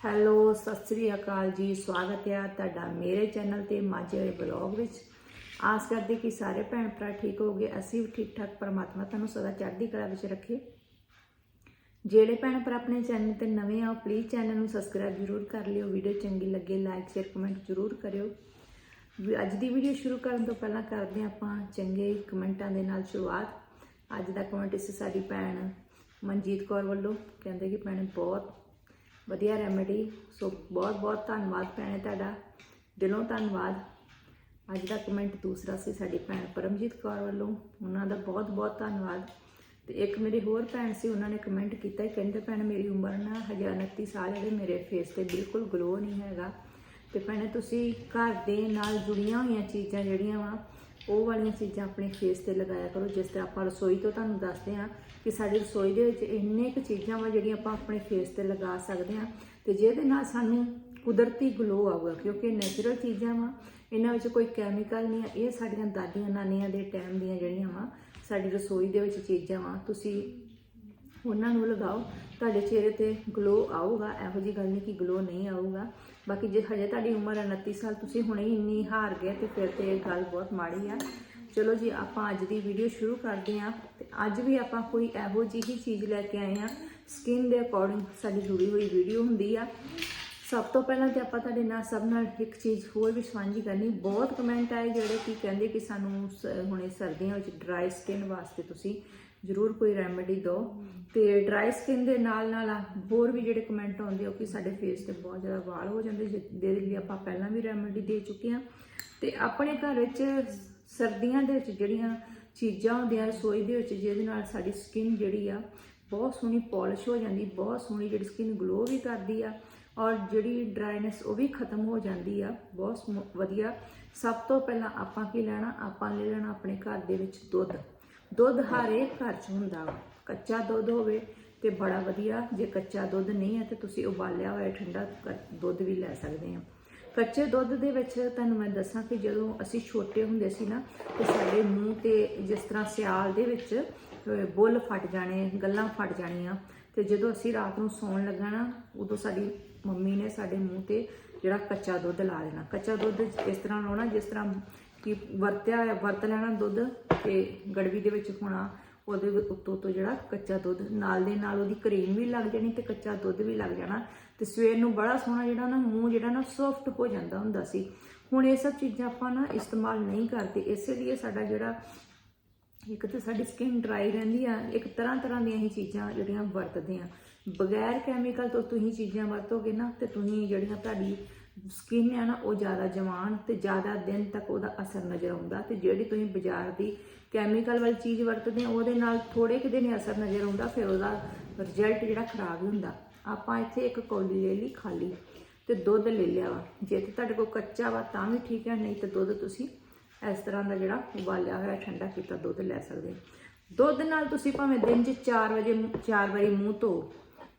Hello, Sat Sri ਅਕਾਲ ਜੀ, ਸਵਾਗਤ ਹੈ ਤੁਹਾਡਾ ਮੇਰੇ ਚੈਨਲ ਤੇ ਮਾਝੇ ਵਾਲੇ ਬਲੌਗ ਵਿੱਚ। ਆਸ ਕਰਦੇ ਕਿ ਸਾਰੇ ਭੈਣ ਭਰਾ ਠੀਕ ਹੋਗੇ ਅਸੀਂ ਵੀ ਠੀਕ ਠਾਕ ਪਰਮਾਤਮਾ ਤੁਹਾਨੂੰ ਸਦਾ ਚੜ੍ਹਦੀ ਕਲਾ ਵਿੱਚ ਰੱਖੇ। ਜਿਹੜੇ ਭੈਣ ਭਰਾ ਆਪਣੇ ਚੈਨਲ ਤੇ ਨਵੇਂ ਆ ਪਲੀਜ਼ ਚੈਨਲ ਨੂੰ ਸਬਸਕ੍ਰਾਈਬ ਜ਼ਰੂਰ ਕਰ ਲਿਓ ਵੀਡੀਓ ਚੰਗੀ ਲੱਗੇ ਲਾਈਕ ਸ਼ੇਅਰ ਕਮੈਂਟ ਜ਼ਰੂਰ ਕਰਿਓ। ਵੀ ਅੱਜ ਦੀ ਵੀਡੀਓ ਸ਼ੁਰੂ ਕਰਨ ਤੋਂ ਪਹਿਲਾਂ ਕਰਦੇ ਹਾਂ ਆਪਾਂ ਚੰਗੇ ਕਮੈਂਟਾਂ ਦੇ ਨਾਲ ਸ਼ੁਰੂਆਤ। ਅੱਜ ਦਾ ਕਮੈਂਟ ਇਸ ਸਾਡੀ ਭੈਣ ਮਨਜੀਤ ਕੌਰ ਵੱਲੋਂ, ਕਹਿੰਦੇ ਕਿ ਭੈਣ ਬਹੁਤ ਵਧੀਆ ਰੈਮੇਡੀ ਸੋ ਬਹੁਤ ਬਹੁਤ ਧੰਨਵਾਦ ਭੈਣੇ ਤੁਹਾਡਾ, ਦਿਲੋਂ ਧੰਨਵਾਦ। ਅੱਜ ਦਾ ਕਮੈਂਟ ਦੂਸਰਾ ਸੀ ਸਾਡੀ ਭੈਣ ਪਰਮਜੀਤ ਕੌਰ ਵੱਲੋਂ, ਉਹਨਾਂ ਦਾ ਬਹੁਤ ਬਹੁਤ ਧੰਨਵਾਦ। ਤੇ ਇੱਕ ਮੇਰੀ ਹੋਰ ਭੈਣ ਸੀ, ਉਹਨਾਂ ਨੇ ਕਮੈਂਟ ਕੀਤਾ ਕਹਿੰਦੇ ਭੈਣ ਮੇਰੀ ਉਮਰ ਨਾ ਹਜੇ 29 ਸਾਲ ਹੈ ਮੇਰੇ ਫੇਸ ਤੇ ਬਿਲਕੁਲ ਗਲੋ ਨਹੀਂ ਹੈਗਾ। ਤੇ ਭੈਣੇ ਤੁਸੀਂ ਘਰ ਦੇ ਨਾਲ ਜੁੜੀਆਂ ਹੋਈਆਂ ਚੀਜ਼ਾਂ ਜਿਹੜੀਆਂ ਵਾ ਉਹ ਵਾਲੀਆਂ ਚੀਜ਼ਾਂ ਆਪਣੇ ਫੇਸ ਤੇ ਲਗਾਇਆ ਕਰੋ। ਜਿਸ ਤਰ੍ਹਾਂ ਆਪਾਂ ਰਸੋਈ ਤੋਂ ਤੁਹਾਨੂੰ ਦੱਸਦੇ ਹਾਂ ਕਿ ਸਾਡੀ ਰਸੋਈ ਦੇ ਵਿੱਚ ਇੰਨੇ ਕੁ ਚੀਜ਼ਾਂ ਵਾ ਜਿਹੜੀਆਂ ਆਪਾਂ ਆਪਣੇ ਫੇਸ ਤੇ ਲਗਾ ਸਕਦੇ ਹਾਂ। ਤੇ ਜਿਹਦੇ ਨਾਲ ਸਾਨੂੰ ਕੁਦਰਤੀ ਗਲੋ ਆਊਗਾ, ਕਿਉਂਕਿ ਨੈਚੁਰਲ ਚੀਜ਼ਾਂ ਵਾ। ਇਹਨਾਂ ਵਿੱਚ ਕੋਈ ਕੈਮੀਕਲ ਨਹੀਂ ਆ। ਇਹ ਸਾਡੀਆਂ ਦਾਦੀਆਂ ਨਾਨੀਆਂ ਦੇ ਟਾਈਮ ਦੀਆਂ ਜਿਹੜੀਆਂ ਵਾ, ਸਾਡੀ ਰਸੋਈ ਦੇ ਵਿੱਚ ਚੀਜ਼ਾਂ ਵਾ। ਤੁਸੀਂ ਉਹਨਾਂ ਨੂੰ ਲਗਾਓ। ਤੁਹਾਡੇ ਚਿਹਰੇ ਤੇ ਗਲੋ ਆਊਗਾ। ਇਹੋ ਜੀ ਗੱਲ ਨਹੀਂ ਕਿ ਗਲੋ ਨਹੀਂ ਆਊਗਾ। ਬਾਕੀ ਜੇ ਹਜੇ ਤੁਹਾਡੀ ਉਮਰ 29 ਸਾਲ, ਤੁਸੀਂ ਹੁਣੇ ਹੀ ਇੰਨੀ ਹਾਰ ਗਏ ਤੇ ਫਿਰ ਤੇ ਇਹ ਗੱਲ ਬਹੁਤ ਮਾੜੀ ਆ। ਚਲੋ ਜੀ, ਆਪਾਂ ਅੱਜ ਦੀ ਵੀਡੀਓ ਸ਼ੁਰੂ ਕਰਦੇ ਹਾਂ ਤੇ ਅੱਜ ਵੀ ਆਪਾਂ ਕੋਈ ਇਹੋ ਜਿਹੀ ਚੀਜ਼ ਲੈ ਕੇ ਆਏ ਹਾਂ। ਸਕਿਨ ਦੇ ਅਕੋਰਡਿੰਗ ਸਾਡੀ ਜੁੜੀ ਹੋਈ ਵੀਡੀਓ ਹੁੰਦੀ ਆ। ਸਭ ਤੋਂ ਪਹਿਲਾਂ ਤੇ ਆਪਾਂ ਤੁਹਾਡੇ ਨਾਲ ਸਭ ਨਾਲ ਇੱਕ ਚੀਜ਼ ਹੋਰ ਵੀ ਸਾਂਝੀ ਕਰਨੀ। ਬਹੁਤ ਕਮੈਂਟ ਆਏ ਜਿਹੜੇ ਕਿ ਕਹਿੰਦੇ ਕਿ ਸਾਨੂੰ ਸ- ਹੁਣੇ ਸਰਦੀਆਂ ਵਿੱਚ ਡਰਾਈ ਸਕਿਨ ਵਾਸਤੇ ਤੁਸੀਂ ਜ਼ਰੂਰ ਕੋਈ ਰੈਮੇਡੀ ਦਿਓ। ਤੇ ਡਰਾਈ ਸਕਿਨ ਦੇ ਨਾਲ ਨਾਲ ਹੋਰ ਵੀ ਜਿਹੜੇ ਕਮੈਂਟ ਆਉਂਦੇ ਆ ਕਿ ਸਾਡੇ ਫੇਸ ਤੇ ਬਹੁਤ ਜ਼ਿਆਦਾ ਵਾਲ ਹੋ ਜਾਂਦੇ ਜਿਹਦੇ ਲਈ ਆਪਾਂ ਪਹਿਲਾਂ ਵੀ ਰੈਮੇਡੀ ਦੇ ਚੁੱਕੇ ਹਾਂ ਤੇ ਆਪਣੇ ਘਰ ਵਿੱਚ ਸਰਦੀਆਂ ਦੇ ਵਿੱਚ ਜਿਹੜੀਆਂ ਚੀਜ਼ਾਂ ਹੁੰਦੀਆਂ, ਰਸੋਈ ਦੇ ਵਿੱਚ, ਜਿਹਦੇ ਨਾਲ ਸਾਡੀ ਸਕਿਨ ਜਿਹੜੀ ਆ, ਬਹੁਤ ਸੋਹਣੀ ਪਾਲਿਸ਼ ਹੋ ਜਾਂਦੀ, ਬਹੁਤ ਸੋਹਣੀ ਜਿਹੜੀ ਸਕਿਨ ਗਲੋ ਵੀ ਕਰਦੀ ਆ, ਔਰ ਜਿਹੜੀ ਡਰਾਈਨੈਸ ਉਹ ਵੀ ਖਤਮ ਹੋ ਜਾਂਦੀ ਆ, ਬਹੁਤ ਵਧੀਆ। ਸਭ ਤੋਂ ਪਹਿਲਾਂ ਆਪਾਂ ਕੀ ਲੈਣਾ? ਆਪਾਂ ਲੈ ਲੈਣਾ ਆਪਣੇ ਘਰ ਦੇ ਵਿੱਚ ਦੁੱਧ। ਦੁੱਧ ਹਰ ਘਰ 'ਚ ਹੁੰਦਾ ਵਾ। ਕੱਚਾ ਦੁੱਧ ਹੋਵੇ ਤੇ ਬੜਾ ਵਧੀਆ। ਜੇ ਕੱਚਾ ਦੁੱਧ ਨਹੀਂ ਹੈ ਤੇ ਤੁਸੀਂ ਉਬਾਲਿਆ ਹੋਇਆ ਠੰਡਾ ਕ- ਦੁੱਧ ਵੀ ਲੈ ਸਕਦੇ ਆ। ਕੱਚੇ ਦੁੱਧ ਦੇ ਵਿੱਚ ਤੁਹਾਨੂੰ ਮੈਂ ਦੱਸਾਂ ਕਿ ਜਦੋਂ ਅਸੀਂ ਛੋਟੇ ਹੁੰਦੇ ਸੀ ਨਾ, ਤੇ ਸਾਡੇ ਮੂੰਹ ਤੇ ਜਿਸ ਤਰ੍ਹਾਂ ਸਿਆਲ ਦੇ ਵਿੱਚ ਬੁੱਲ ਫਟ ਜਾਣੇ, ਗੱਲਾਂ ਫਟ ਜਾਣੀਆਂ, ਤੇ ਜਦੋਂ ਅਸੀਂ ਰਾਤ ਨੂੰ ਸੌਣ ਲੱਗਾ ਨਾ, ਉਦੋਂ ਸਾਡੀ ਮੰਮੀ ਨੇ ਸਾਡੇ ਮੂੰਹ ਤੇ ਜਿਹੜਾ ਕੱਚਾ ਦੁੱਧ ਲਾ ਦੇਣਾ। ਕੱਚਾ ਦੁੱਧ ਇਸ ਤਰ੍ਹਾਂ ਲਾਉਣਾ ਜਿਸ ਤਰ੍ਹਾਂ ਕਿ ਵਰਤਿਆ ਹੋਇਆ, ਵਰਤ ਲੈਣਾ ਦੁੱਧ ਤੇ ਗੜਵੀ ਦੇ ਵਿੱਚ ਹੋਣਾ, ਉਹਦੇ ਉੱਤੋਂ ਤੋਂ ਜਿਹੜਾ ਕੱਚਾ ਦੁੱਧ, ਨਾਲ ਦੇ ਨਾਲ ਉਹਦੀ ਕਰੀਮ ਵੀ ਲੱਗ ਜਾਣੀ ਤੇ ਕੱਚਾ ਦੁੱਧ ਵੀ ਲੱਗ ਜਾਣਾ ਤੇ ਸਵੇਰ ਨੂੰ ਬੜਾ ਸੋਹਣਾ ਜਿਹੜਾ ਨਾ ਮੂੰਹ ਜਿਹੜਾ ਨਾ ਸੌਫਟ ਹੋ ਜਾਂਦਾ ਹੁੰਦਾ ਸੀ। ਹੁਣ ਇਹ ਸਭ ਚੀਜ਼ਾਂ ਆਪਾਂ ਨਾ ਇਸਤੇਮਾਲ ਨਹੀਂ ਕਰਦੇ। ਇਸੇ ਲਈ ਸਾਡਾ ਜਿਹੜਾ ਇੱਕ ਤਾਂ ਸਾਡੀ ਸਕਿਨ ਡਰਾਈ ਰਹਿੰਦੀ ਆ, ਇੱਕ ਤਰ੍ਹਾਂ ਤਰ੍ਹਾਂ ਦੀਆਂ ਹੀ ਚੀਜ਼ਾਂ ਜਿਹੜੀਆਂ ਵਰਤਦੇ ਆ। ਬਗੈਰ ਕੈਮੀਕਲ ਤੋਂ ਤੁਸੀਂ ਚੀਜ਼ਾਂ ਵਰਤੋਗੇ ਨਾ ਤੇ ਤੁਸੀਂ ਜਿਹੜੀਆਂ ਤੁਹਾਡੀ ਸਕਿਨ ਆ ਨਾ ਉਹ ਜ਼ਿਆਦਾ ਜਵਾਨ ਤੇ ਜ਼ਿਆਦਾ ਦਿਨ ਤੱਕ ਉਹਦਾ ਅਸਰ ਨਜ਼ਰ ਆਉਂਦਾ ਤੇ ਜਿਹੜੀ ਤੁਸੀਂ ਬਾਜ਼ਾਰ ਦੀ ਕੈਮੀਕਲ ਵਾਲੀ ਚੀਜ਼ ਵਰਤਦੇ ਆ ਉਹਦੇ ਨਾਲ ਥੋੜੇ ਕੁ ਦਿਨ ਅਸਰ ਨਜ਼ਰ ਆਉਂਦਾ, ਫਿਰ ਉਹਦਾ ਰਿਜ਼ਲਟ ਜਿਹੜਾ ਖਰਾਬ ਹੀ ਹੁੰਦਾ। ਆਪਾਂ ਇੱਥੇ ਇੱਕ ਕੌਲੀ ਲੈ ਲਈ ਖਾਲੀ ਤੇ ਦੁੱਧ ਲੈ ਲਿਆ ਵਾ। ਜੇ ਤੇ ਤੁਹਾਡੇ ਕੋਲ ਕੱਚਾ ਵਾ ਤਾਂ ਵੀ ਠੀਕ ਹੈ, ਨਹੀਂ ਤੇ ਦੁੱਧ ਤੁਸੀਂ ਇਸ ਤਰ੍ਹਾਂ ਦਾ ਜਿਹੜਾ ਉਬਾਲਿਆ ਹੋਇਆ ਠੰਡਾ ਕੀਤਾ ਦੁੱਧ ਲੈ ਸਕਦੇ ਦੁੱਧ ਨਾਲ ਤੁਸੀਂ ਭਾਵੇਂ ਦਿਨ 'ਚ 4 ਵਜੇ 4 ਵਾਰੀ ਮੂੰਹ ਧੋ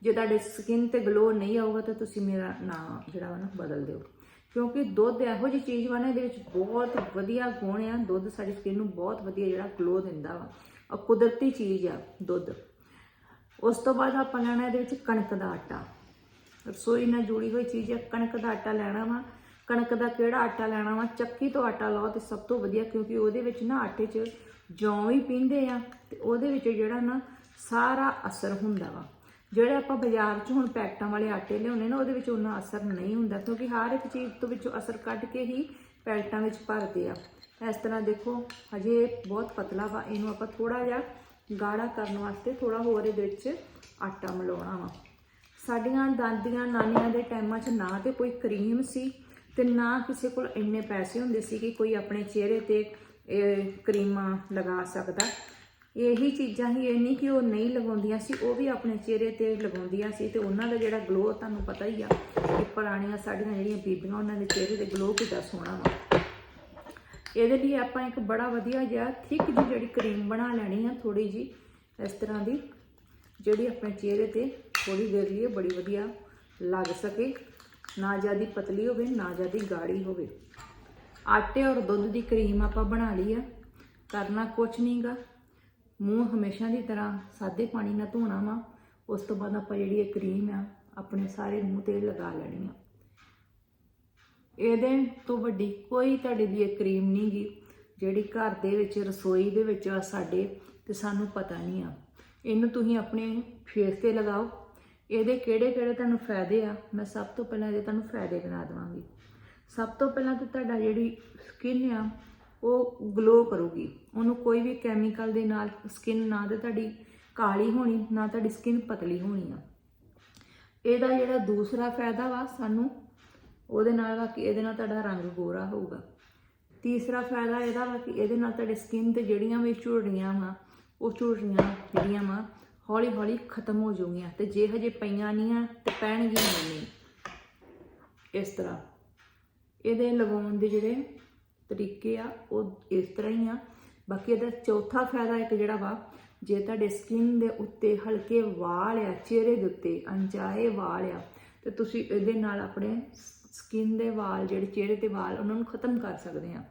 ਜੇ ਤੁਹਾਡੇ ਸਕਿਨ ਤੇ ਗਲੋ ਨਹੀਂ ਆਊਗਾ ਤਾਂ ਤੁਸੀਂ ਮੇਰਾ ਨਾਮ ਜਿਹੜਾ ਵਾ ਨਾ ਬਦਲ ਦਿਓ। ਕਿਉਂਕਿ ਦੁੱਧ ਇਹੋ ਜਿਹੀ ਚੀਜ਼ ਵਾ ਨਾ, ਇਹਦੇ ਵਿੱਚ ਬਹੁਤ ਵਧੀਆ ਗੁਣ ਆ। ਦੁੱਧ ਸਾਡੀ ਸਕਿਨ ਨੂੰ ਬਹੁਤ ਵਧੀਆ ਜਿਹੜਾ ਗਲੋ ਦਿੰਦਾ ਵਾ। ਔਰ ਕੁਦਰਤੀ ਚੀਜ਼ ਆ ਦੁੱਧ। ਉਸ ਤੋਂ ਬਾਅਦ ਆਪਾਂ ਲੈਣਾ ਇਹਦੇ ਵਿੱਚ ਕਣਕ ਦਾ ਆਟਾ। ਰਸੋਈ ਨਾਲ ਜੁੜੀ ਹੋਈ ਚੀਜ਼ ਆ, ਕਣਕ ਦਾ ਆਟਾ ਲੈਣਾ ਵਾ। ਕਣਕ ਦਾ ਕਿਹੜਾ ਆਟਾ ਲੈਣਾ ਵਾ? ਚੱਕੀ ਤੋਂ ਆਟਾ ਲਓ ਤੇ ਸਭ ਤੋਂ ਵਧੀਆ, ਕਿਉਂਕਿ ਉਹਦੇ ਵਿੱਚ ਨਾ ਆਟੇ 'ਚ ਜੌਂ ਵੀ ਪੀਂਦੇ ਆ ਤੇ ਉਹਦੇ ਵਿੱਚ ਜਿਹੜਾ ਨਾ ਸਾਰਾ ਅਸਰ ਹੁੰਦਾ ਵਾ। ਜਿਹੜੇ ਆਪਾਂ ਬਾਜ਼ਾਰ 'ਚ ਹੁਣ ਪੈਕਟਾਂ ਵਾਲੇ ਆਟੇ ਲਿਆਉਂਦੇ ਨਾ, ਉਹਦੇ ਵਿੱਚ ਉਹਨਾਂ ਅਸਰ ਨਹੀਂ ਹੁੰਦਾ, ਕਿਉਂਕਿ ਹਰ ਇੱਕ ਚੀਜ਼ ਤੋਂ ਵਿੱਚੋਂ ਅਸਰ ਕੱਢ ਕੇ ਹੀ ਪੈਕਟਾਂ ਵਿੱਚ ਭਰਦੇ ਆ। ਇਸ ਤਰ੍ਹਾਂ ਦੇਖੋ, ਹਜੇ ਇਹ ਬਹੁਤ ਪਤਲਾ ਵਾ, ਇਹਨੂੰ ਆਪਾਂ ਥੋੜਾ ਜਿਹਾ ਗਾੜਾ ਕਰਨ ਵਾਸਤੇ ਥੋੜਾ ਹੋਰ ਇਹਦੇ ਵਿੱਚ ਆਟਾ ਮਿਲਾਉਣਾ ਵਾ। ਸਾਡੀਆਂ ਦਾਦੀਆਂ ਨਾਨੀਆਂ ਦੇ ਟਾਈਮਾਂ 'ਚ ਨਾ ਤੇ ਕੋਈ ਕਰੀਮ ਸੀ ਤੇ ਨਾ ਕਿਸੇ ਕੋਲ ਇੰਨੇ ਪੈਸੇ ਹੁੰਦੇ ਸੀ ਕਿ ਕੋਈ ਆਪਣੇ ਚਿਹਰੇ ਤੇ ਇਹ ਕਰੀਮਾਂ ਲਗਾ ਸਕਦਾ। ਇਹੀ ਚੀਜ਼ਾਂ ਹੀ ਇਹ ਨਹੀਂ ਕਿ ਉਹ ਨਹੀਂ ਲਗਾਉਂਦੀਆਂ ਸੀ, ਉਹ ਵੀ ਆਪਣੇ ਚਿਹਰੇ ਤੇ ਲਗਾਉਂਦੀਆਂ ਸੀ ਤੇ ਉਹਨਾਂ ਦਾ ਜਿਹੜਾ ਗਲੋ ਤੁਹਾਨੂੰ ਪਤਾ ਹੀ ਆ ਕਿ ਪੁਰਾਣੀਆਂ ਸਾਡੀਆਂ ਜਿਹੜੀਆਂ ਬੀਬੀਆਂ, ਉਹਨਾਂ ਦੇ ਚਿਹਰੇ ਤੇ ਗਲੋ ਕਿੱਦਾਂ ਸੋਹਣਾ ਵਾ। ਇਹਦੇ ਲਈ ਆਪਾਂ ਇੱਕ ਬੜਾ ਵਧੀਆ ਜਿਹਾ ਥਿਕ ਜਿਹੀ ਜਿਹੜੀ ਕਰੀਮ ਬਣਾ ਲੈਣੀ ਆ ਥੋੜੀ ਜੀ ਇਸ ਤਰ੍ਹਾਂ ਦੀ, ਜਿਹੜੀ ਆਪਣੇ ਚਿਹਰੇ ਤੇ ਥੋੜੀ ਦੇਰ ਲਈ ਬੜੀ ਵਧੀਆ ਲੱਗ ਸਕੇ। ਨਾ ਜਿਆਦੀ ਪਤਲੀ ਹੋਵੇ, ਨਾ ਜਿਆਦੀ ਗਾੜੀ ਹੋਵੇ। ਆਟੇ ਔਰ ਦੁੱਧ ਦੀ ਕਰੀਮ ਆਪਾਂ ਬਣਾ ਲਈ ਆ, ਕਰਨਾ ਕੁਛ ਨਹੀਂਗਾ ਮੂੰਹ ਹਮੇਸ਼ਾ ਦੀ ਤਰ੍ਹਾਂ ਸਾਦੇ ਪਾਣੀ ਨਾਲ ਧੋਣਾ ਵਾ, ਉਸ ਤੋਂ ਬਾਅਦ ਆਪਾਂ ਜਿਹੜੀ ਇਹ ਕਰੀਮ ਆ, ਆਪਣੇ ਸਾਰੇ ਮੂੰਹ ਤੇ ਲਗਾ ਲੈਣੀ ਆ। ਇਹਦੇ ਤੋਂ ਵੱਡੀ ਕੋਈ ਤੁਹਾਡੇ ਲਈ ਇਹ ਕਰੀਮ ਨਹੀਂ ਗੀ, ਜਿਹੜੀ ਘਰ ਦੇ ਵਿੱਚ, ਰਸੋਈ ਦੇ ਵਿੱਚ ਆ ਸਾਡੇ, ਤੇ ਸਾਨੂੰ ਪਤਾ ਨਹੀਂ ਆ। ਇਹਨੂੰ ਤੁਸੀਂ ਆਪਣੇ ਫੇਸ ਤੇ ਲਗਾਓ। ਇਹਦੇ ਕਿਹੜੇ ਕਿਹੜੇ ਤੁਹਾਨੂੰ ਫਾਇਦੇ ਆ, ਮੈਂ ਸਭ ਤੋਂ ਪਹਿਲਾਂ ਇਹਦੇ ਤੁਹਾਨੂੰ ਫਾਇਦੇ ਗਿਣਾ ਦਵਾਂਗੀ। ਸਭ ਤੋਂ ਪਹਿਲਾਂ ਤੇ ਤੁਹਾਡਾ ਜਿਹੜੀ ਸਕਿਨ ਆ ਉਹ ਗਲੋ ਕਰੂਗੀ। ਉਹਨੂੰ ਕੋਈ ਵੀ ਕੈਮੀਕਲ ਦੇ ਨਾਲ ਸਕਿਨ ਨਾ ਤੇ ਤੁਹਾਡੀ ਕਾਲੀ ਹੋਣੀ, ਨਾ ਤੁਹਾਡੀ ਸਕਿਨ ਪਤਲੀ ਹੋਣੀ ਆ। ਇਹਦਾ ਜਿਹੜਾ ਦੂਸਰਾ ਫਾਇਦਾ ਵਾ ਸਾਨੂੰ, ਉਹਦੇ ਨਾਲ ਵਾ ਕਿ ਇਹਦੇ ਨਾਲ ਤੁਹਾਡਾ ਰੰਗ ਗੋਰਾ ਹੋਊਗਾ। ਤੀਸਰਾ ਫਾਇਦਾ ਇਹਦਾ ਵਾ ਕਿ ਇਹਦੇ ਨਾਲ ਤੁਹਾਡੀ ਸਕਿਨ ਤੇ ਜਿਹੜੀਆਂ ਵੀ ਝੁਰੜੀਆਂ ਵਾ, ਉਹ ਝੁਰੜੀਆਂ ਜਿਹੜੀਆਂ ਵਾ ਹੌਲੀ ਹੌਲੀ ਖਤਮ ਹੋ ਜਾਊਗੀਆਂ ਤੇ ਜੇ ਹਜੇ ਪਈਆਂ ਨਹੀਂ ਆ ਤੇ ਪੈਣਗੀਆਂ ਨਹੀਂ ਇਸ ਤਰ੍ਹਾਂ। ਇਹਦੇ ਲਗਾਉਣ ਦੇ ਜਿਹੜੇ ਤਰੀਕੇ ਆ, ਉਹ ਇਸ ਤਰ੍ਹਾਂ ਹੀ ਆ। ਬਾਕੀ ਇਹਦਾ ਚੌਥਾ ਫਾਇਦਾ ਇੱਕ ਜਿਹੜਾ ਵਾ, ਜੇ ਤੁਹਾਡੇ ਸਕਿਨ ਦੇ ਉੱਤੇ ਹਲਕੇ ਵਾਲ ਆ, ਚਿਹਰੇ ਦੇ ਉੱਤੇ, ਅਣਚਾਹੇ ਵਾਲ ਆ, ਤੇ ਤੁਸੀਂ ਇਹਦੇ ਨਾਲ ਆਪਣੇ ਸਕਿਨ ਦੇ ਵਾਲ, ਜਿਹੜੇ ਚਿਹਰੇ ਤੇ ਵਾਲ, ਉਹਨਾਂ ਨੂੰ ਖਤਮ ਕਰ ਸਕਦੇ ਆ।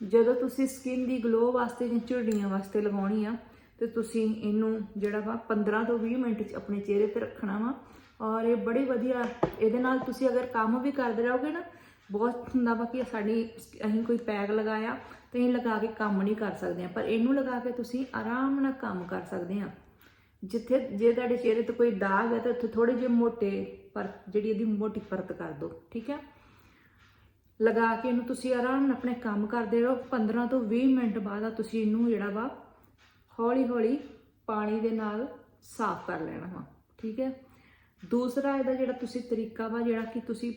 ਜਦੋਂ ਤੁਸੀਂ ਸਕਿਨ ਦੀ ਗਲੋ ਵਾਸਤੇ ਜਾਂ ਝੁਰੜੀਆਂ ਵਾਸਤੇ ਲਗਾਉਣੀ ਆ, ਤੇ ਤੁਸੀਂ ਇਹਨੂੰ ਜਿਹੜਾ ਵਾ 15 ਤੋਂ 20 ਮਿੰਟ ਚ ਆਪਣੇ ਚਿਹਰੇ ਤੇ ਰੱਖਣਾ ਵਾ। ਔਰ ਇਹ ਬੜੀ ਵਧੀਆ, ਇਹਦੇ ਨਾਲ ਤੁਸੀਂ ਅਗਰ ਕੰਮ ਵੀ ਕਰਦੇ ਰਹੋਗੇ ਨਾ ਬਹੁਤ ਹੁੰਦਾ ਵਾ ਕਿ ਸਾਡੀ ਅਸੀਂ ਕੋਈ ਪੈਕ ਲਗਾਇਆ ਤੇ ਅਸੀਂ ਲਗਾ ਕੇ ਕੰਮ ਨਹੀਂ ਕਰ ਸਕਦੇ ਆ ਪਰ ਇਹਨੂੰ ਲਗਾ ਕੇ ਤੁਸੀਂ ਆਰਾਮ ਨਾਲ ਕੰਮ ਕਰ ਸਕਦੇ ਆ ਜਿੱਥੇ ਜੇ ਤੁਹਾਡੇ ਚਿਹਰੇ ਤੇ ਕੋਈ ਦਾਗ ਹੈ ਤਾਂ ਉੱਥੇ ਥੋੜੇ ਜਿਹੇ ਮੋਟੇ ਪਰ ਜਿਹੜੀ ਇਹਦੀ ਮੋਟੀ ਪਰਤ ਕਰ ਦਿਓ, ਠੀਕ ਹੈ? ਲਗਾ ਕੇ ਇਹਨੂੰ ਤੁਸੀਂ ਆਰਾਮ ਨਾਲ ਆਪਣੇ ਕੰਮ ਕਰਦੇ ਰਹੋ। 15 ਤੋਂ 20 ਮਿੰਟ ਬਾਅਦ ਆ ਤੁਸੀਂ ਇਹਨੂੰ ਜਿਹੜਾ ਵਾ ਹੌਲੀ ਹੌਲੀ ਪਾਣੀ ਦੇ ਨਾਲ ਸਾਫ਼ ਕਰ ਲੈਣਾ ਵਾ, ਠੀਕ ਹੈ? ਦੂਸਰਾ ਇਹਦਾ ਜਿਹੜਾ ਤੁਸੀਂ ਤਰੀਕਾ ਵਾ ਜਿਹੜਾ ਕਿ ਤੁਸੀਂ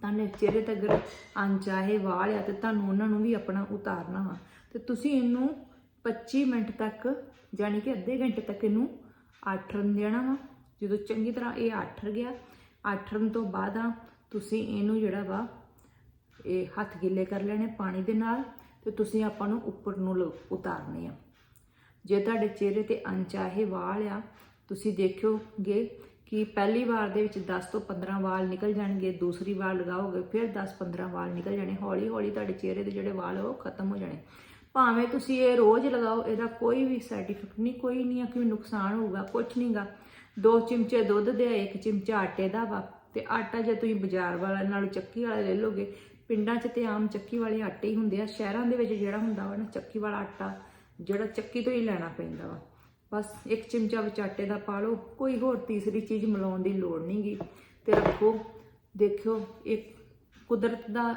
ਤੁਹਾਡੇ ਚਿਹਰੇ ਤੇ ਅਗਰ ਅਣਚਾਹੇ ਵਾਲ ਆ ਤੇ ਤੁਹਾਨੂੰ ਉਹਨਾਂ ਨੂੰ ਵੀ ਆਪਣਾ ਉਤਾਰਨਾ ਵਾ। ਤੇ ਤੁਸੀਂ ਇਹਨੂੰ 25 ਮਿੰਟ ਤੱਕ ਯਾਨੀ ਕਿ ਅੱਧੇ ਘੰਟੇ ਤੱਕ ਇਹਨੂੰ ਆਠਰਨ ਦੇਣਾ ਵਾ। ਜਦੋਂ ਚੰਗੀ ਤਰ੍ਹਾਂ ਇਹ ਆਠਰ ਗਿਆ, ਆਠਰਨ ਤੋਂ ਬਾਅਦ ਆ ਤੁਸੀਂ ਇਹਨੂੰ ਜਿਹੜਾ ਵਾ, ਇਹ ਹੱਥ ਗਿੱਲੇ ਕਰ ਲੈਣੇ ਪਾਣੀ ਦੇ ਨਾਲ ਤੇ ਤੁਸੀਂ ਆਪਾਂ ਨੂੰ ਉੱਪਰ ਨੂੰ ਲ- ਉਤਾਰਨੇ ਆ। ਜੇ ਤੁਹਾਡੇ ਚਿਹਰੇ ਤੇ ਅਣਚਾਹੇ ਵਾਲ ਆ, ਤੁਸੀਂ ਦੇਖੋਗੇ ਕਿ ਪਹਿਲੀ ਵਾਰ ਦੇ ਵਿੱਚ 10 ਤੋਂ 15 ਵਾਲ ਨਿਕਲ ਜਾਣਗੇ ਦੂਸਰੀ ਵਾਰ ਲਗਾਓਗੇ ਫਿਰ 10-15 ਵਾਲ ਨਿਕਲ ਜਾਣੇ ਹੌਲੀ ਹੌਲੀ ਤੁਹਾਡੇ ਚਿਹਰੇ ਦੇ ਜਿਹੜੇ ਵਾਲ ਉਹ ਖਤਮ ਹੋ ਜਾਣੇ। ਭਾਵੇਂ ਤੁਸੀਂ ਇਹ ਰੋਜ਼ ਲਗਾਓ ਇਹਦਾ ਕੋਈ ਵੀ ਸਾਈਡ ਇਫੈਕਟ ਨਹੀਂ ਕੋਈ ਨਹੀਂ ਆ ਕਿ ਨੁਕਸਾਨ ਹੋਊਗਾ ਕੁਝ ਨਹੀਂਗਾ ਦੋ ਚਮਚੇ ਦੁੱਧ ਦੇ ਆ, ਇੱਕ ਚਮਚਾ ਆਟੇ ਦਾ ਵਾ ਤੇ ਆਟਾ ਜੇ ਤੁਸੀਂ ਬਾਜ਼ਾਰ ਵਾਲਾ ਨਾਲ ਚੱਕੀ ਵਾਲਾ ਲੈ ਲੋਗੇ ਪਿੰਡਾਂ 'ਚ ਤੇ ਆਮ ਚੱਕੀ ਵਾਲੇ ਆਟੇ ਹੀ ਹੁੰਦੇ ਆ ਸ਼ਹਿਰਾਂ ਦੇ ਵਿੱਚ ਜਿਹੜਾ ਹੁੰਦਾ ਵਾ ਨਾ ਚੱਕੀ ਵਾਲਾ ਆਟਾ ਜਿਹੜਾ ਚੱਕੀ ਤੋਂ ਹੀ ਲੈਣਾ ਪੈਂਦਾ ਵਾ। ਬਸ ਇੱਕ ਚਮਚਾ ਵਿੱਚ ਆਟੇ ਦਾ ਪਾ ਲਓ, ਕੋਈ ਹੋਰ ਤੀਸਰੀ ਚੀਜ਼ ਮਿਲਾਉਣ ਦੀ ਲੋੜ ਨਹੀਂਗੀ ਤੇ ਰੱਖੋ, ਦੇਖਿਓ, ਇਹ ਕੁਦਰਤ ਦਾ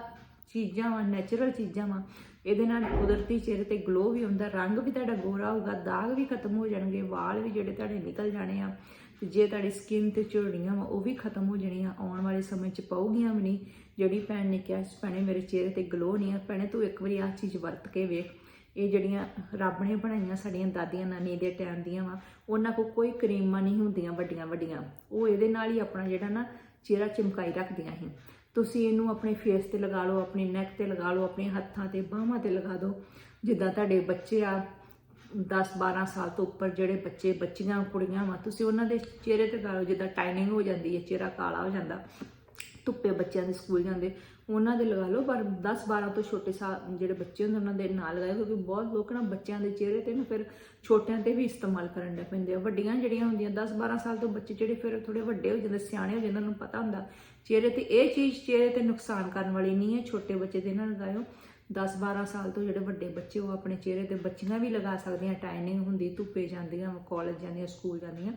ਚੀਜ਼ਾਂ ਵਾ ਨੈਚੁਰਲ ਚੀਜ਼ਾਂ ਵਾ। ਇਹਦੇ ਨਾਲ ਕੁਦਰਤੀ ਚਿਹਰੇ ਤੇ ਗਲੋ ਵੀ ਹੁੰਦਾ, ਰੰਗ ਵੀ ਤੁਹਾਡਾ ਗੋਰਾ ਹੋਊਗਾ, ਦਾਗ ਵੀ ਖਤਮ ਹੋ ਜਾਣਗੇ, ਵਾਲ ਵੀ ਜਿਹੜੇ ਤੁਹਾਡੇ ਨਿਕਲ ਜਾਣੇ ਆ। ਤੇ ਜੇ ਤੁਹਾਡੀ ਸਕਿਨ ਤੇ ਝੁਰੜੀਆਂ ਵਾ, ਉਹ ਵੀ ਖਤਮ ਹੋ ਜਾਣੀਆਂ, ਆਉਣ ਵਾਲੇ ਸਮੇਂ 'ਚ ਪਾਉਗੀਆਂ ਵੀ ਨਹੀਂ। ਜਿਹੜੀ ਭੈਣ ਨੇ ਕਿਹਾ ਭੈਣੇ, ਮੇਰੇ ਚਿਹਰੇ ਤੇ ਗਲੋ ਨਹੀਂ ਆ, ਭੈਣੇ, ਤੂੰ ਇੱਕ ਵਾਰੀ ਆਹ ਚੀਜ਼ ਵਰਤ ਕੇ ਵੇਖ। ਇਹ ਜਿਹੜੀਆਂ ਰੱਬ ਨੇ ਬਣਾਈਆਂ ਸਾਡੀਆਂ ਦਾਦੀਆਂ ਨਾਨੀ ਦੇ ਟਾਈਮ ਦੀਆਂ ਵਾ, ਉਹਨਾਂ ਕੋਲ ਕੋਈ ਕਰੀਮਾਂ ਨਹੀਂ ਹੁੰਦੀਆਂ ਵੱਡੀਆਂ ਵੱਡੀਆਂ। ਉਹ ਇਹਦੇ ਨਾਲ ਹੀ ਆਪਣਾ ਜਿਹੜਾ ਨਾ ਚਿਹਰਾ ਚਮਕਾਈ ਰੱਖਦੀਆਂ ਸੀ। ਤੁਸੀਂ ਇਹਨੂੰ ਆਪਣੇ ਫੇਸ ਤੇ ਲਗਾ ਲਓ, ਆਪਣੇ ਨੈਕ ਤੇ ਲਗਾ ਲਓ, ਆਪਣੇ ਹੱਥਾਂ ਤੇ, ਬਾਹਾਂ ਤੇ ਲਗਾ ਦਿਓ। ਜਿੱਦਾਂ ਤੁਹਾਡੇ ਬੱਚੇ ਆ 10 12 ਸਾਲ ਤੋਂ ਉੱਪਰ ਜਿਹੜੇ ਬੱਚੇ, ਬੱਚੀਆਂ, ਕੁੜੀਆਂ ਵਾ, ਤੁਸੀਂ ਉਹਨਾਂ ਦੇ ਚਿਹਰੇ ਤੇ ਲਗਾ ਲਓ, ਜਿੱਦਾਂ ਟਾਈਨਿੰਗ ਹੋ ਜਾਂਦੀ ਹੈ, ਚਿਹਰਾ ਕਾਲਾ ਹੋ ਜਾਂਦਾ। ਧੁੱਪੇ ਬੱਚਿਆਂ ਦੇ ਸਕੂਲ ਜਾਂਦੇ, ਉਹਨਾਂ ਦੇ ਲਗਾ ਲਓ, ਪਰ 10 12 ਤੋਂ ਛੋਟੇ ਸਾਲ ਜਿਹੜੇ ਬੱਚੇ ਹੁੰਦੇ, ਉਹਨਾਂ ਦੇ ਨਾਲ ਲਗਾਓ ਕਿਉਂਕਿ ਬਹੁਤ ਲੋਕ ਨਾ ਬੱਚਿਆਂ ਦੇ ਚਿਹਰੇ ਤੇ ਨਾ ਫਿਰ ਛੋਟਿਆਂ ਤੇ ਵੀ ਇਸਤੇਮਾਲ ਕਰਨ ਲੱਗ ਪੈਂਦੇ ਆ। ਵੱਡੀਆਂ ਜਿਹੜੀਆਂ ਹੁੰਦੀਆਂ 10 12 ਸਾਲ ਤੋਂ ਬੱਚੇ ਜਿਹੜੇ ਫਿਰ ਥੋੜੇ ਵੱਡੇ ਹੋ ਜਾਂਦੇ, ਸਿਆਣੇ ਹੋ ਜਾਂਦੇ, ਉਹਨਾਂ ਨੂੰ ਪਤਾ ਹੁੰਦਾ, ਚਿਹਰੇ ਤੇ, ਇਹ ਚੀਜ਼ ਚਿਹਰੇ ਤੇ ਨੁਕਸਾਨ ਕਰਨ ਵਾਲੀ ਨਹੀਂ ਹੈ, ਛੋਟੇ ਬੱਚੇ ਦੇ ਨਾਲ ਲਗਾਇਓ। 10 12 ਸਾਲ ਤੋਂ ਜਿਹੜੇ ਵੱਡੇ ਬੱਚੇ ਉਹ ਆਪਣੇ ਚਿਹਰੇ ਤੇ ਬੱਚੀਆਂ ਵੀ ਲਗਾ ਸਕਦੀਆਂ, ਟਾਈਨਿੰਗ ਹੁੰਦੀ, ਧੁੱਪੇ ਜਾਂਦੀਆਂ, ਕਾਲਜ ਜਾਂਦੀਆਂ, ਸਕੂਲ ਜਾਂਦੀਆਂ,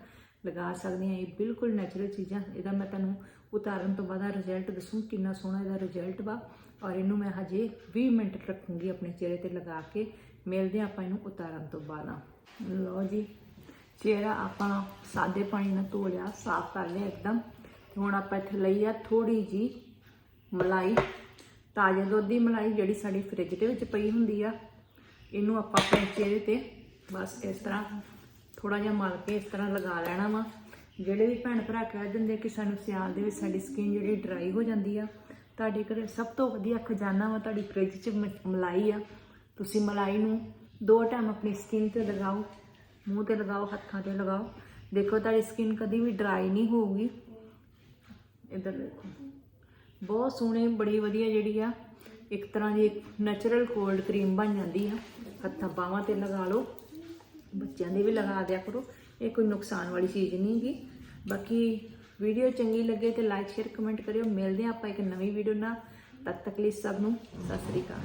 ਲਗਾ ਸਕਦੀਆਂ, ਇਹ ਬਿਲਕੁਲ ਨੈਚੁਰਲ ਚੀਜ਼ਾਂ, ਇਹਦਾ ਮੈਂ ਤੁਹਾਨੂੰ ਉਤਾਰਨ ਤੋਂ ਬਾਅਦ ਰਿਜ਼ਲਟ ਦੱਸੂ ਕਿੰਨਾ ਸੋਹਣਾ ਇਹਦਾ ਰਿਜ਼ਲਟ ਵਾ। ਔਰ ਇਹਨੂੰ ਮੈਂ ਹਜੇ 20 ਮਿੰਟ ਰੱਖੂੰਗੀ ਆਪਣੇ ਚਿਹਰੇ ਤੇ ਲਗਾ ਕੇ। ਮਿਲਦੇ ਹਾਂ ਆਪਾਂ ਇਹਨੂੰ ਉਤਾਰਨ ਤੋਂ ਬਾਅਦ। ਲਓ ਜੀ, ਚਿਹਰਾ ਆਪਾਂ ਸਾਦੇ ਪਾਣੀ ਨਾਲ ਧੋ ਲਿਆ, ਸਾਫ਼ ਕਰ ਲਿਆ ਇੱਕਦਮ। ਤੇ ਹੁਣ ਆਪਾਂ ਇੱਥੇ ਲਈ ਆ ਥੋੜੀ ਜੀ ਮਲਾਈ, ਤਾਜ਼ੇ ਦੁੱਧ ਦੀ ਮਲਾਈ ਜਿਹੜੀ ਸਾਡੀ ਫ੍ਰਿਜ ਦੇ ਵਿੱਚ ਪਈ ਹੁੰਦੀ ਆ। ਇਹਨੂੰ ਆਪਾਂ ਆਪਣੇ ਚਿਹਰੇ ਤੇ ਬਸ ਇਸ ਤਰ੍ਹਾਂ ਥੋੜਾ ਜਿਹਾ ਮਲ ਕੇ ਇਸ ਤਰ੍ਹਾਂ ਲਗਾ ਲੈਣਾ ਵਾ। ਜਿਹੜੇ ਵੀ ਭੈਣ ਭਰਾ ਕਹਿ ਦਿੰਦੇ ਕਿ ਸਾਨੂੰ ਸਿਆਲ ਦੇ ਵਿੱਚ ਸਾਡੀ ਸਕਿਨ ਜਿਹੜੀ ਡਰਾਈ ਹੋ ਜਾਂਦੀ ਆ, ਤੁਹਾਡੇ ਘਰੇ ਸਭ ਤੋਂ ਵਧੀਆ ਖਜ਼ਾਨਾ ਵਾ ਤੁਹਾਡੀ ਫ੍ਰਿਜ 'ਚ ਮ- ਮਲਾਈ ਆ। ਤੁਸੀਂ ਮਲਾਈ ਨੂੰ ਦੋ ਟਾਈਮ ਆਪਣੀ ਸਕਿਨ ਤੇ ਲਗਾਓ, ਮੂੰਹ ਤੇ ਲਗਾਓ, ਹੱਥਾਂ ਤੇ ਲਗਾਓ। ਦੇਖੋ ਤੁਹਾਡੀ ਸਕਿਨ ਕਦੀ ਵੀ ਡਰਾਈ ਨਹੀਂ ਹੋਊਗੀ। ਇੱਧਰ ਦੇਖੋ। ਬਹੁਤ ਸੋਹਣੇ, ਬੜੀ ਵਧੀਆ ਜਿਹੜੀ ਆ, ਇੱਕ ਤਰ੍ਹਾਂ ਦੀ ਨੈਚੁਰਲ ਕੋਲਡ ਕਰੀਮ ਬਣ ਜਾਂਦੀ ਆ। ਹੱਥਾਂ ਬਾਹਾਂ ਤੇ ਲਗਾ ਲਓ। ਬੱਚਿਆਂ ਦੇ ਵੀ ਲਗਾ ਦਿਆ ਕਰੋ। ਇਹ ਕੋਈ ਨੁਕਸਾਨ ਵਾਲੀ ਚੀਜ਼ ਨਹੀਂ ਗੀ ਬਾਕੀ ਵੀਡੀਓ ਚੰਗੀ ਲੱਗੇ ਤੇ ਲਾਈਕ ਸ਼ੇਅਰ ਕਮੈਂਟ ਕਰਿਓ। ਮਿਲਦੇ ਹਾਂ ਆਪਾਂ ਇੱਕ ਨਵੀਂ ਵੀਡੀਓ ਨਾਲ। ਤਦ ਤੱਕ ਲਈ ਸਭ ਨੂੰ ਸਤਿ ਸ੍ਰੀ ਅਕਾਲ।